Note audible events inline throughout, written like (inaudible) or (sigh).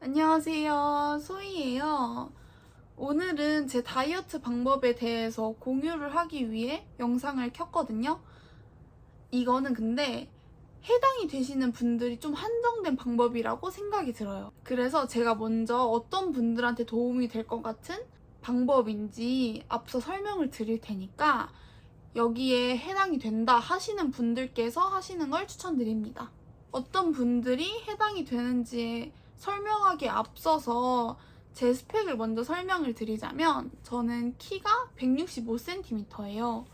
안녕하세요. 소희예요. 오늘은 제 다이어트 방법에 대해서 공유를 하기 위해 영상을 켰거든요. 이거는 근데 해당이 되시는 분들이 좀 한정된 방법이라고 생각이 들어요. 그래서 제가 먼저 어떤 분들한테 도움이 될 것 같은 방법인지 앞서 설명을 드릴 테니까 여기에 해당이 된다 하시는 분들께서 하시는 걸 추천드립니다. 어떤 분들이 해당이 되는지에 설명하기에 앞서서 제 스펙을 먼저 설명을 드리자면 저는 키가 165cm예요.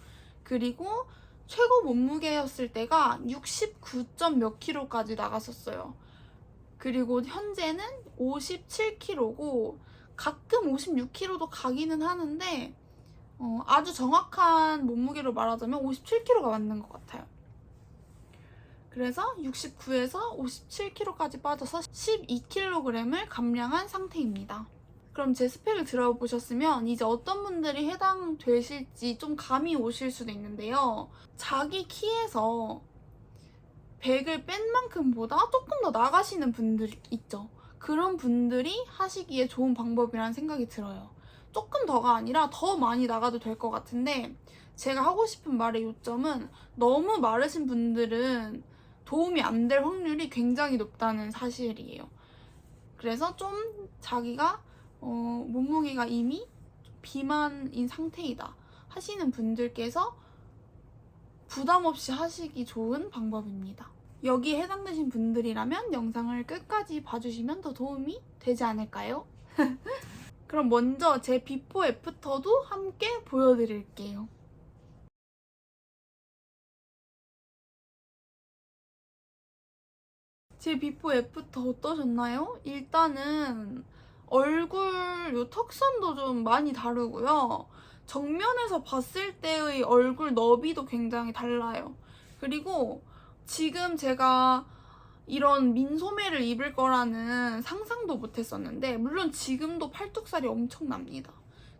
그리고 최고 몸무게였을 때가 69점 몇 킬로까지 나갔었어요. 그리고 현재는 57kg고 가끔 56kg도 가기는 하는데 어, 아주 정확한 몸무게로 말하자면 57kg가 맞는 것 같아요. 그래서 69에서 57kg까지 빠져서 12kg을 감량한 상태입니다. 그럼 제 스펙을 들어보셨으면 이제 어떤 분들이 해당되실지 좀 감이 오실 수도 있는데요. 자기 키에서 100을 뺀 만큼보다 조금 더 나가시는 분들 있죠. 그런 분들이 하시기에 좋은 방법이라는 생각이 들어요. 조금 더가 아니라 더 많이 나가도 될 것 같은데 제가 하고 싶은 말의 요점은 너무 마르신 분들은 도움이 안 될 확률이 굉장히 높다는 사실이에요. 그래서 좀 자기가 어, 몸무게가 이미 비만인 상태이다 하시는 분들께서 부담 없이 하시기 좋은 방법입니다. 여기에 해당되신 분들이라면 영상을 끝까지 봐주시면 더 도움이 되지 않을까요? (laughs) 그럼 먼저 제 비포 애프터도 함께 보여드릴게요. 제 비포 애프터 어떠셨나요? 일단은 얼굴 요 턱선도 좀 많이 다르고요. 정면에서 봤을 때의 얼굴 너비도 굉장히 달라요. 그리고 지금 제가 이런 민소매를 입을 거라는 상상도 못 했었는데, 물론 지금도 팔뚝살이 엄청납니다.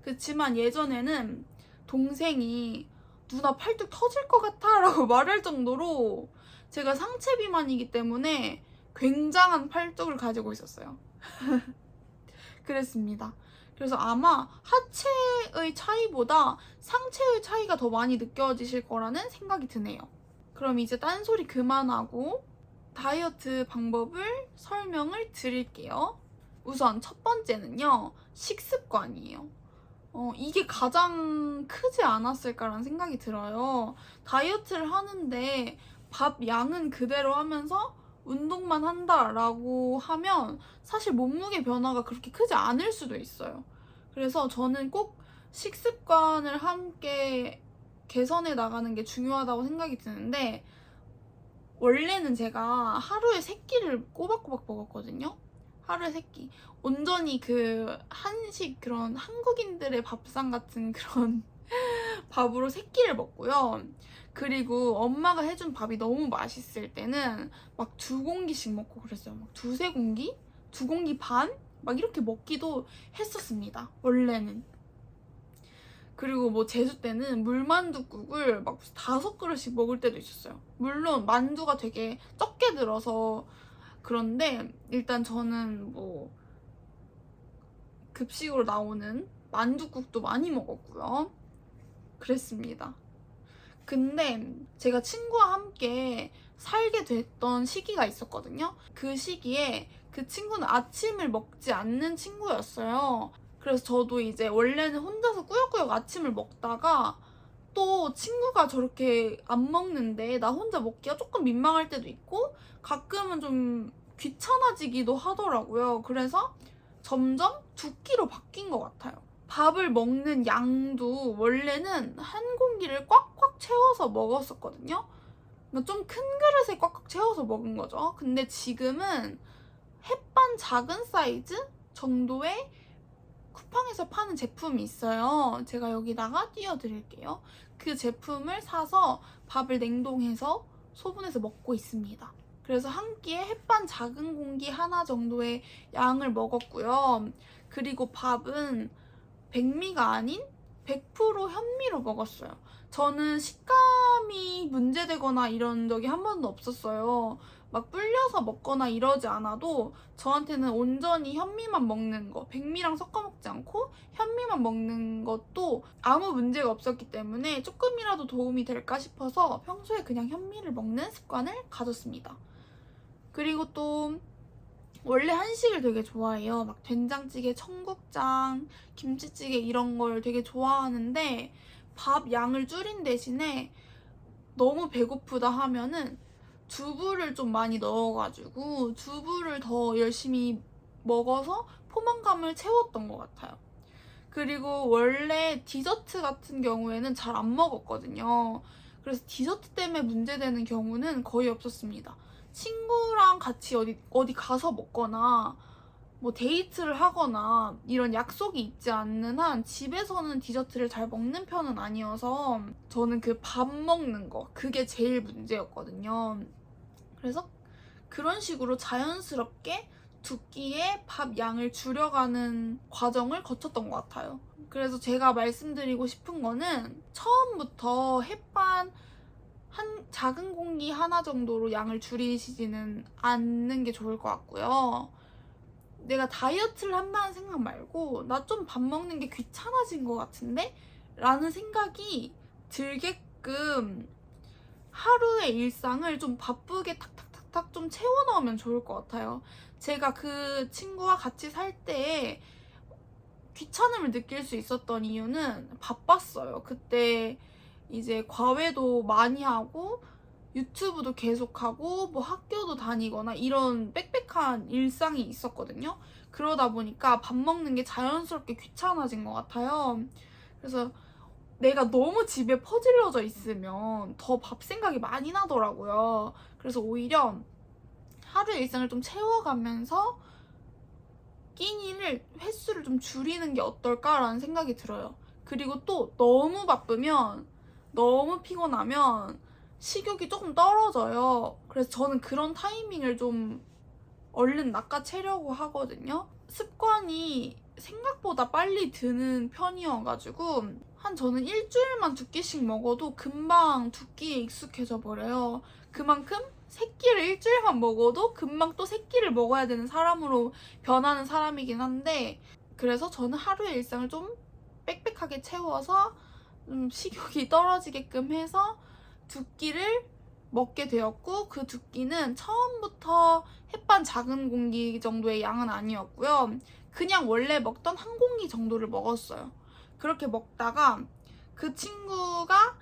그렇지만 예전에는 동생이 누나 팔뚝 터질 것 같아 라고 (laughs) 말할 정도로 제가 상체 비만이기 때문에 굉장한 팔뚝을 가지고 있었어요. (laughs) 그랬습니다. 그래서 아마 하체의 차이보다 상체의 차이가 더 많이 느껴지실 거라는 생각이 드네요. 그럼 이제 딴소리 그만하고 다이어트 방법을 설명을 드릴게요. 우선 첫 번째는요, 식습관이에요. 어, 이게 가장 크지 않았을까라는 생각이 들어요. 다이어트를 하는데 밥 양은 그대로 하면서 운동만 한다라고 하면 사실 몸무게 변화가 그렇게 크지 않을 수도 있어요. 그래서 저는 꼭 식습관을 함께 개선해 나가는 게 중요하다고 생각이 드는데 원래는 제가 하루에 세 끼를 꼬박꼬박 먹었거든요. 하루에 세 끼. 온전히 그 한식 그런 한국인들의 밥상 같은 그런 (laughs) 밥으로 세 끼를 먹고요. 그리고 엄마가 해준 밥이 너무 맛있을 때는 막 두 공기씩 먹고 그랬어요. 막 두세 공기? 두 공기 반? 막 이렇게 먹기도 했었습니다. 원래는. 그리고 뭐 제주 때는 물만두국을 막 다섯 그릇씩 먹을 때도 있었어요. 물론 만두가 되게 적게 들어서 그런데 일단 저는 뭐 급식으로 나오는 만두국도 많이 먹었고요. 그랬습니다. 근데 제가 친구와 함께 살게 됐던 시기가 있었거든요. 그 시기에 그 친구는 아침을 먹지 않는 친구였어요. 그래서 저도 이제 원래는 혼자서 꾸역꾸역 아침을 먹다가 또 친구가 저렇게 안 먹는데 나 혼자 먹기가 조금 민망할 때도 있고 가끔은 좀 귀찮아지기도 하더라고요. 그래서 점점 두 끼로 바뀐 것 같아요. 밥을 먹는 양도 원래는 한 공기를 꽉꽉 채워서 먹었었거든요. 그러니까 좀큰 그릇에 꽉꽉 채워서 먹은 거죠. 근데 지금은 햇반 작은 사이즈 정도의 쿠팡에서 파는 제품이 있어요. 제가 여기다가 띄워드릴게요. 그 제품을 사서 밥을 냉동해서 소분해서 먹고 있습니다. 그래서 한 끼에 햇반 작은 공기 하나 정도의 양을 먹었고요. 그리고 밥은 백미가 아닌 100% 현미로 먹었어요. 저는 식감이 문제되거나 이런 적이 한 번도 없었어요. 막 불려서 먹거나 이러지 않아도 저한테는 온전히 현미만 먹는 거, 백미랑 섞어 먹지 않고 현미만 먹는 것도 아무 문제가 없었기 때문에 조금이라도 도움이 될까 싶어서 평소에 그냥 현미를 먹는 습관을 가졌습니다. 그리고 또 원래 한식을 되게 좋아해요. 막 된장찌개, 청국장, 김치찌개 이런 걸 되게 좋아하는데 밥 양을 줄인 대신에 너무 배고프다 하면은 두부를 좀 많이 넣어가지고 두부를 더 열심히 먹어서 포만감을 채웠던 것 같아요. 그리고 원래 디저트 같은 경우에는 잘 안 먹었거든요. 그래서 디저트 때문에 문제되는 경우는 거의 없었습니다. 친구랑 같이 어디, 어디 가서 먹거나 뭐 데이트를 하거나 이런 약속이 있지 않는 한 집에서는 디저트를 잘 먹는 편은 아니어서 저는 그 밥 먹는 거 그게 제일 문제였거든요. 그래서 그런 식으로 자연스럽게 두 끼의 밥 양을 줄여가는 과정을 거쳤던 것 같아요. 그래서 제가 말씀드리고 싶은 거는 처음부터 햇반 한 작은 공기 하나 정도로 양을 줄이시지는 않는 게 좋을 것 같고요. 내가 다이어트를 한다는 생각 말고 나 좀 밥 먹는 게 귀찮아진 것 같은데? 라는 생각이 들게끔 하루의 일상을 좀 바쁘게 탁탁탁탁 좀 채워 넣으면 좋을 것 같아요. 제가 그 친구와 같이 살 때 귀찮음을 느낄 수 있었던 이유는 바빴어요. 그때 이제 과외도 많이 하고 유튜브도 계속하고 뭐 학교도 다니거나 이런 빽빽한 일상이 있었거든요. 그러다 보니까 밥 먹는 게 자연스럽게 귀찮아진 것 같아요. 그래서 내가 너무 집에 퍼질러져 있으면 더 밥 생각이 많이 나더라고요. 그래서 오히려 하루의 일상을 좀 채워가면서 끼니를 횟수를 좀 줄이는 게 어떨까라는 생각이 들어요. 그리고 또 너무 바쁘면 너무 피곤하면 식욕이 조금 떨어져요. 그래서 저는 그런 타이밍을 좀 얼른 낚아채려고 하거든요. 습관이 생각보다 빨리 드는 편이어가지고 한 저는 일주일만 두 끼씩 먹어도 금방 두 끼에 익숙해져 버려요. 그만큼 세 끼를 일주일만 먹어도 금방 또 세 끼를 먹어야 되는 사람으로 변하는 사람이긴 한데 그래서 저는 하루의 일상을 좀 빽빽하게 채워서 좀 식욕이 떨어지게끔 해서 두 끼를 먹게 되었고 그 두 끼는 처음부터 햇반 작은 공기 정도의 양은 아니었고요. 그냥 원래 먹던 한 공기 정도를 먹었어요. 그렇게 먹다가 그 친구가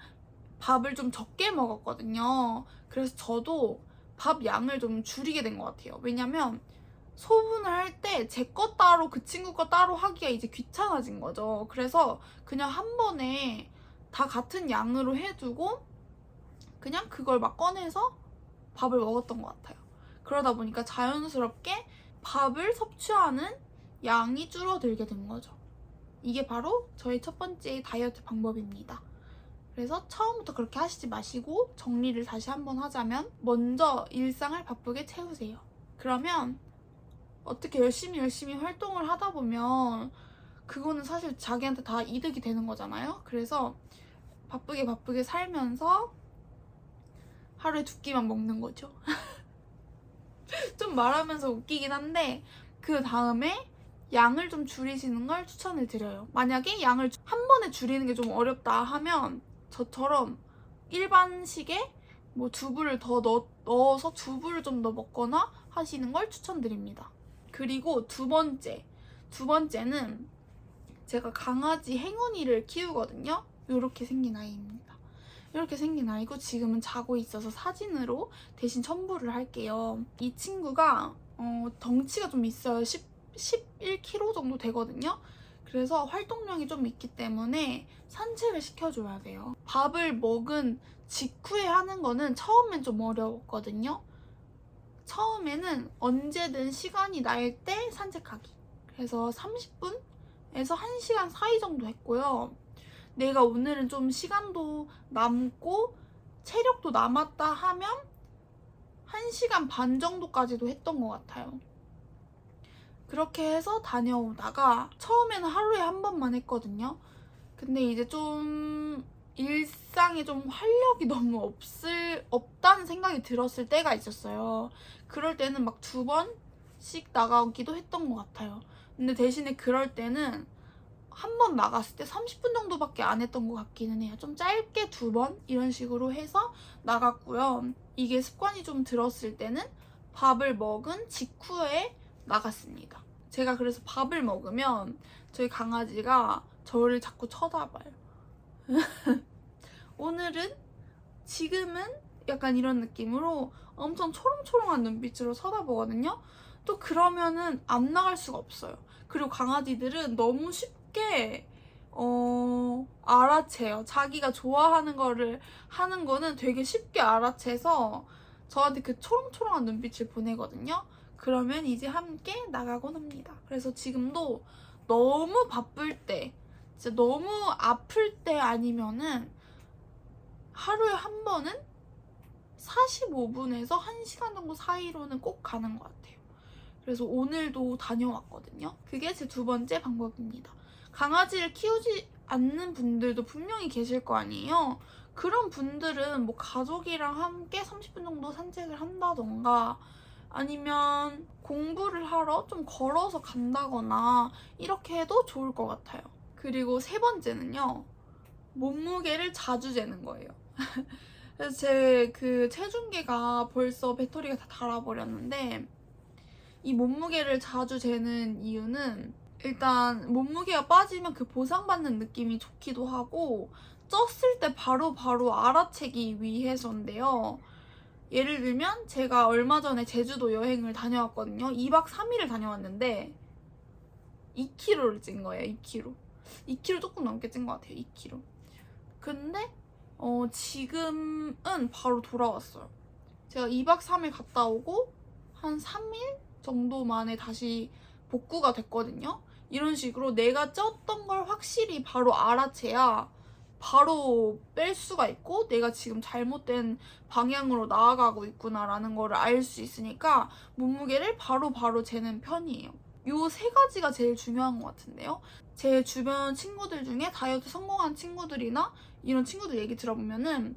밥을 좀 적게 먹었거든요. 그래서 저도 밥 양을 좀 줄이게 된 것 같아요. 왜냐면 소분을 할 때 제 거 따로 그 친구 거 따로 하기가 이제 귀찮아진 거죠. 그래서 그냥 한 번에 다 같은 양으로 해두고 그냥 그걸 막 꺼내서 밥을 먹었던 것 같아요. 그러다 보니까 자연스럽게 밥을 섭취하는 양이 줄어들게 된 거죠. 이게 바로 저의 첫 번째 다이어트 방법입니다. 그래서 처음부터 그렇게 하시지 마시고 정리를 다시 한번 하자면 먼저 일상을 바쁘게 채우세요. 그러면 어떻게 열심히 열심히 활동을 하다 보면 그거는 사실 자기한테 다 이득이 되는 거잖아요. 그래서 바쁘게 바쁘게 살면서 하루에 두 끼만 먹는 거죠. (laughs) 좀 말하면서 웃기긴 한데 그 다음에 양을 좀 줄이시는 걸 추천을 드려요. 만약에 양을 한 번에 줄이는 게 좀 어렵다 하면 저처럼 일반식에 뭐 두부를 더 넣, 넣어서 두부를 좀 더 먹거나 하시는 걸 추천드립니다. 그리고 두 번째, 두 번째는 제가 강아지 행운이를 키우거든요. 이렇게 생긴 아이입니다. 이렇게 생긴 아이고 지금은 자고 있어서 사진으로 대신 첨부를 할게요. 이 친구가 어, 덩치가 좀 있어요. 10, 11kg 정도 되거든요. 그래서 활동량이 좀 있기 때문에 산책을 시켜줘야 돼요. 밥을 먹은 직후에 하는 거는 처음엔 좀 어려웠거든요. 처음에는 언제든 시간이 날 때 산책하기. 그래서 30분에서 1시간 사이 정도 했고요. 내가 오늘은 좀 시간도 남고 체력도 남았다 하면 1시간 반 정도까지도 했던 것 같아요. 그렇게 해서 다녀오다가 처음에는 하루에 한 번만 했거든요. 근데 이제 좀 일상에 좀 활력이 너무 없을 없다는 생각이 들었을 때가 있었어요. 그럴 때는 막 두 번씩 나가기도 했던 것 같아요. 근데 대신에 그럴 때는 한 번 나갔을 때 30분 정도밖에 안 했던 것 같기는 해요. 좀 짧게 두 번 이런 식으로 해서 나갔고요. 이게 습관이 좀 들었을 때는 밥을 먹은 직후에 나갔습니다. 제가 그래서 밥을 먹으면 저희 강아지가 저를 자꾸 쳐다봐요. (laughs) 오늘은 지금은 약간 이런 느낌으로 엄청 초롱초롱한 눈빛으로 쳐다보거든요. 또 그러면은 안 나갈 수가 없어요. 그리고 강아지들은 너무 쉽게 어 알아채요. 자기가 좋아하는 거를 하는 거는 되게 쉽게 알아채서 저한테 그 초롱초롱한 눈빛을 보내거든요. 그러면 이제 함께 나가곤 합니다. 그래서 지금도 너무 바쁠 때, 진짜 너무 아플 때 아니면은 하루에 한 번은 45분에서 1시간 정도 사이로는 꼭 가는 것 같아요. 그래서 오늘도 다녀왔거든요. 그게 제 두 번째 방법입니다. 강아지를 키우지 않는 분들도 분명히 계실 거 아니에요. 그런 분들은 뭐 가족이랑 함께 30분 정도 산책을 한다던가 아니면 공부를 하러 좀 걸어서 간다거나 이렇게 해도 좋을 것 같아요. 그리고 세 번째는요. 몸무게를 자주 재는 거예요. (laughs) 그래서 제 그 체중계가 벌써 배터리가 다 닳아버렸는데 이 몸무게를 자주 재는 이유는 일단 몸무게가 빠지면 그 보상받는 느낌이 좋기도 하고 쪘을 때 바로바로 알아채기 위해서인데요. 예를 들면 제가 얼마 전에 제주도 여행을 다녀왔거든요. 2박 3일을 다녀왔는데 2kg를 찐 거예요. 2kg. 2kg 조금 넘게 찐 것 같아요. 2kg. 근데 어, 지금은 바로 돌아왔어요. 제가 2박 3일 갔다 오고 한 3일 정도 만에 다시 복구가 됐거든요. 이런 식으로 내가 쪘던 걸 확실히 바로 알아채야 바로 뺄 수가 있고 내가 지금 잘못된 방향으로 나아가고 있구나라는 거를 알 수 있으니까 몸무게를 바로바로 재는 편이에요. 요 세 가지가 제일 중요한 것 같은데요. 제 주변 친구들 중에 다이어트 성공한 친구들이나 이런 친구들 얘기 들어보면은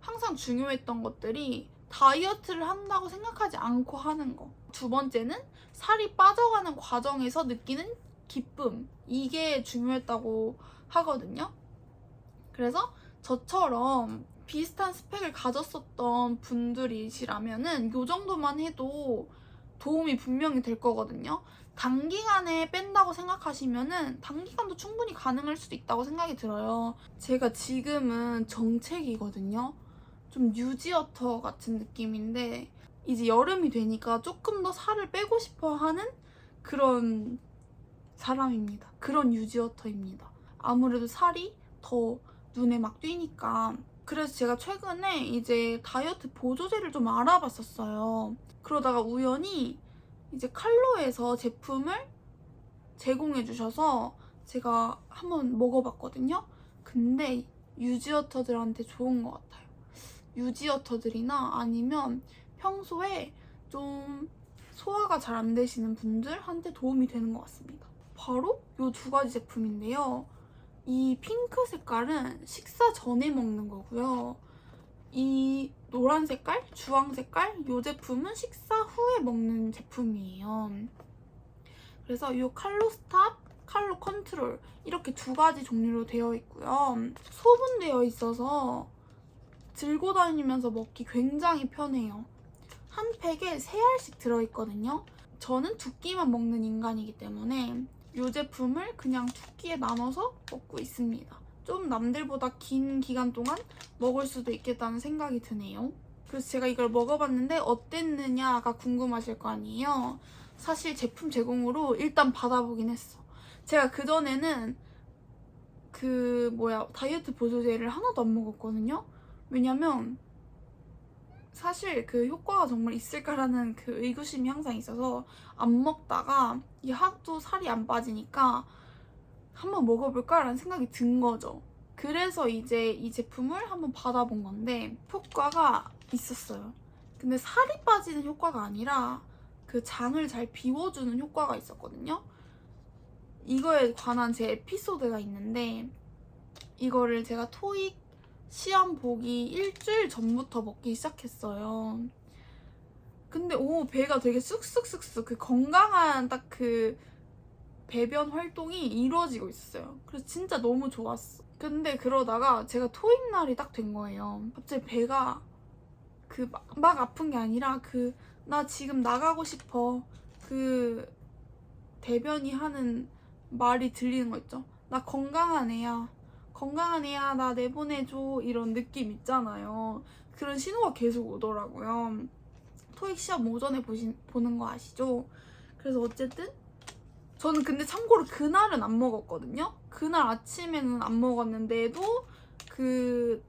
항상 중요했던 것들이 다이어트를 한다고 생각하지 않고 하는 거. 두 번째는 살이 빠져가는 과정에서 느끼는 기쁨. 이게 중요했다고 하거든요. 그래서 저처럼 비슷한 스펙을 가졌었던 분들이시라면은 요 정도만 해도 도움이 분명히 될 거거든요. 단기간에 뺀다고 생각하시면은 단기간도 충분히 가능할 수도 있다고 생각이 들어요. 제가 지금은 정책이거든요. 좀 뉴지어터 같은 느낌인데 이제 여름이 되니까 조금 더 살을 빼고 싶어 하는 그런 사람입니다. 그런 유지어터입니다. 아무래도 살이 더 눈에 막 띄니까. 그래서 제가 최근에 이제 다이어트 보조제를 좀 알아봤었어요. 그러다가 우연히 이제 칼로에서 제품을 제공해 주셔서 제가 한번 먹어봤거든요. 근데 유지어터들한테 좋은 것 같아요. 유지어터들이나 아니면 평소에 좀 소화가 잘 안 되시는 분들한테 도움이 되는 것 같습니다. 바로 이 두 가지 제품인데요. 이 핑크 색깔은 식사 전에 먹는 거고요. 이 노란 색깔, 주황 색깔 이 제품은 식사 후에 먹는 제품이에요. 그래서 이 칼로 스탑, 칼로 컨트롤 이렇게 두 가지 종류로 되어 있고요. 소분되어 있어서 들고 다니면서 먹기 굉장히 편해요. 한 팩에 세 알씩 들어있거든요. 저는 두 끼만 먹는 인간이기 때문에 이 제품을 그냥 두 끼에 나눠서 먹고 있습니다. 좀 남들보다 긴 기간 동안 먹을 수도 있겠다는 생각이 드네요. 그래서 제가 이걸 먹어봤는데 어땠느냐가 궁금하실 거 아니에요. 사실 제품 제공으로 일단 받아보긴 했어. 제가 그전에는 그 뭐야 다이어트 보조제를 하나도 안 먹었거든요. 왜냐면 사실 그 효과가 정말 있을까라는 그 의구심이 항상 있어서 안 먹다가 이 하도 살이 안 빠지니까 한번 먹어볼까라는 생각이 든 거죠. 그래서 이제 이 제품을 한번 받아본 건데 효과가 있었어요. 근데 살이 빠지는 효과가 아니라 그 장을 잘 비워주는 효과가 있었거든요. 이거에 관한 제 에피소드가 있는데 이거를 제가 토익 시험 보기 일주일 전부터 먹기 시작했어요. 근데 오 배가 되게 쑥쑥쑥쑥 그 건강한 딱 그 배변 활동이 이루어지고 있었어요. 그래서 진짜 너무 좋았어. 근데 그러다가 제가 토익 날이 딱 된 거예요. 갑자기 배가 그 막 아픈 게 아니라 그 나 지금 나가고 싶어 그 대변이 하는 말이 들리는 거 있죠. 나 건강한 애야. 건강한 애야. 나 내보내줘. 이런 느낌 있잖아요. 그런 신호가 계속 오더라고요. 토익 시험 오전에 보신, 보는 거 아시죠? 그래서 어쨌든 저는 근데 참고로 그날은 안 먹었거든요. 그날 아침에는 안 먹었는데도 그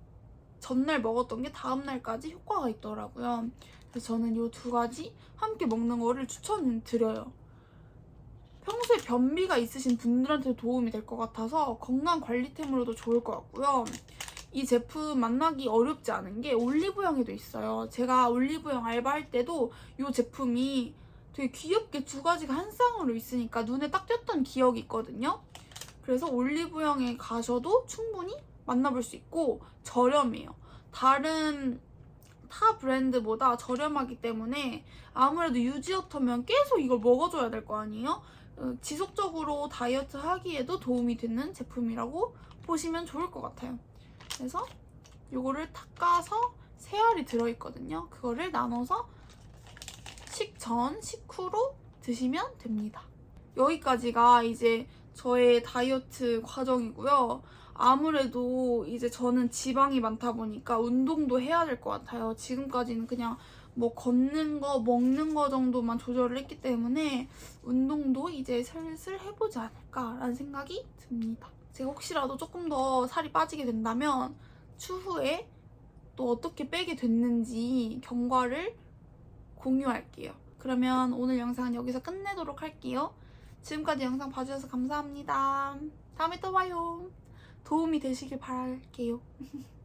전날 먹었던 게 다음 날까지 효과가 있더라고요. 그래서 저는 이 두 가지 함께 먹는 거를 추천드려요. 평소에 변비가 있으신 분들한테 도움이 될 것 같아서 건강 관리템으로도 좋을 것 같고요. 이 제품 만나기 어렵지 않은 게 올리브영에도 있어요. 제가 올리브영 알바할 때도 이 제품이 되게 귀엽게 두 가지가 한 쌍으로 있으니까 눈에 딱 띄었던 기억이 있거든요. 그래서 올리브영에 가셔도 충분히 만나볼 수 있고 저렴해요. 다른 타 브랜드보다 저렴하기 때문에 아무래도 유지어터면 계속 이걸 먹어줘야 될 거 아니에요? 어, 지속적으로 다이어트 하기에도 도움이 되는 제품이라고 보시면 좋을 것 같아요. 그래서 이거를 닦아서 세 알이 들어있거든요. 그거를 나눠서 식전, 식후로 드시면 됩니다. 여기까지가 이제 저의 다이어트 과정이고요. 아무래도 이제 저는 지방이 많다 보니까 운동도 해야 될 것 같아요. 지금까지는 그냥 뭐 걷는 거, 먹는 거 정도만 조절을 했기 때문에 운동도 이제 슬슬 해보지 않을까라는 생각이 듭니다. 제가 혹시라도 조금 더 살이 빠지게 된다면 추후에 또 어떻게 빼게 됐는지 경과를 공유할게요. 그러면 오늘 영상은 여기서 끝내도록 할게요. 지금까지 영상 봐주셔서 감사합니다. 다음에 또 봐요. 도움이 되시길 바랄게요. (laughs)